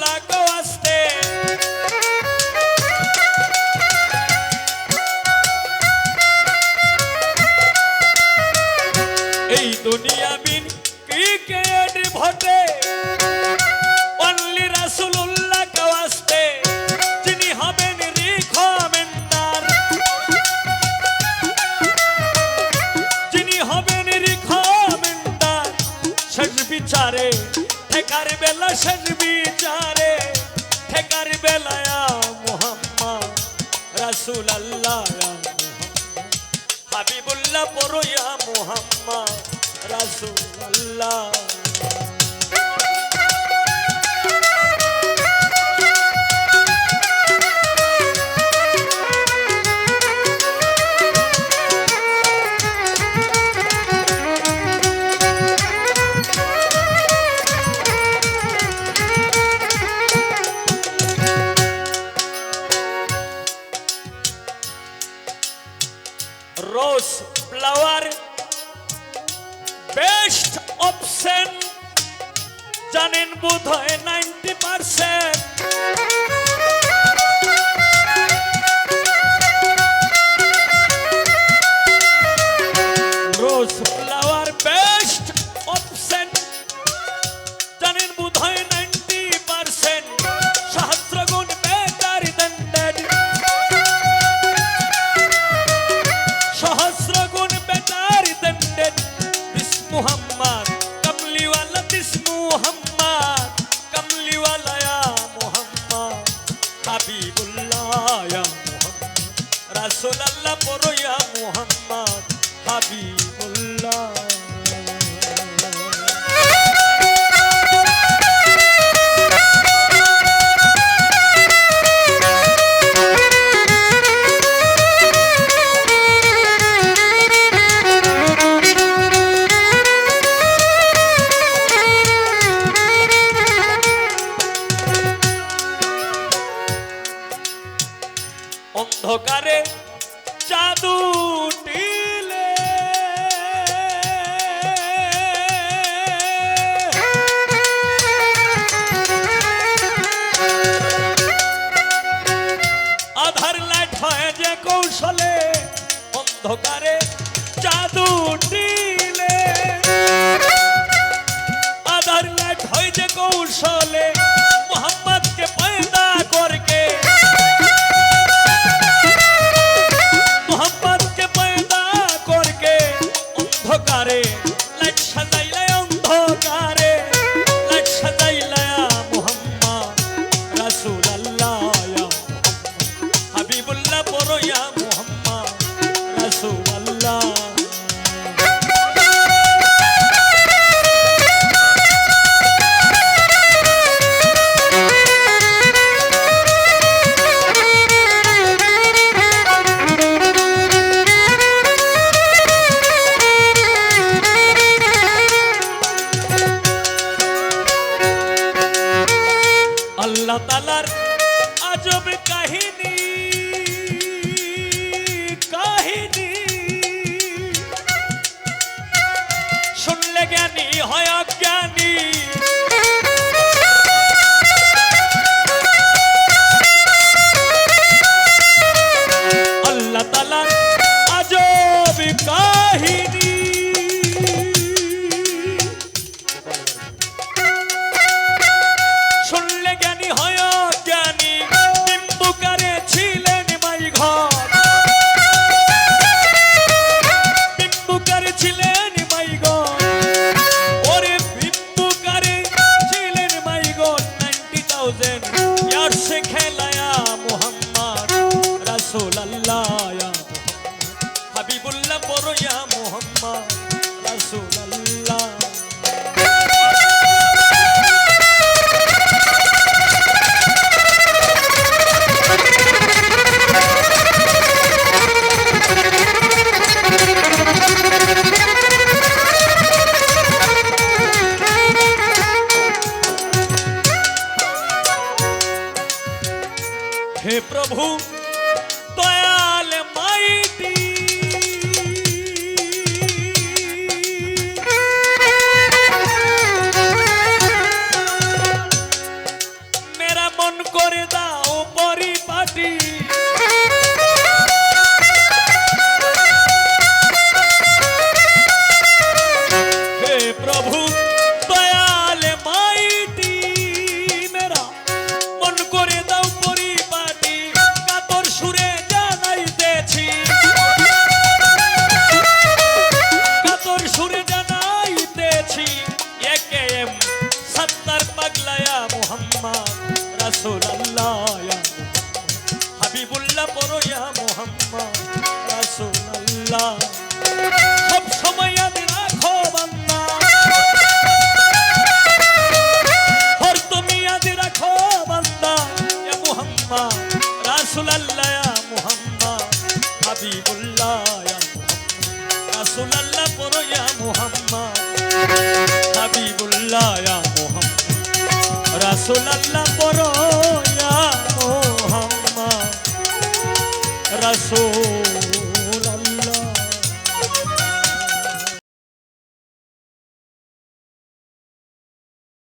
কো আসতে এই দুনিয়া বিন ক্রিকেট ভোটে অনলি রাসূলুল্লাহ কো আসতে যিনি হবেন রিকমেন্ডার। যিনি হবেন রিকমেন্ডার। শেষ বিচারে ঠেকার বেলা শেষ বিচারে ঠেকার বেলায়া মুহাম্মদ রাসূল আল্লাহ হাবিবুল্লাহ পড়িয়া মুহাম্মদ রাসূল আল্লাহ রোজ ফ্লাওয়ার বেস্ট অপশন জানেন বোধ হয় নাইনটি পার্সেন্ট। হাবিবুল্লাহ ইয়া মুহাম্মদ রে কাহিনী কাহিনী শুনলে জ্ঞানী হয় পড়ো ইয়া মোহাম্মদ রাসূলুল্লাহ। সব সময় আমি রাখো বান্দা। তুমি আদি রাখো বান্দা। ইয়া মুহাম্মদ রাসূলুল্লাহ, ইয়া হাবিবুল্লাহ, ইয়া মুহাম্মদ রাসূলুল্লাহ হাবিবুল্লাহ, ইয়া মুহাম্মদ রাসূলুল্লাহ ইয়া মুহাম্মদ রাসূল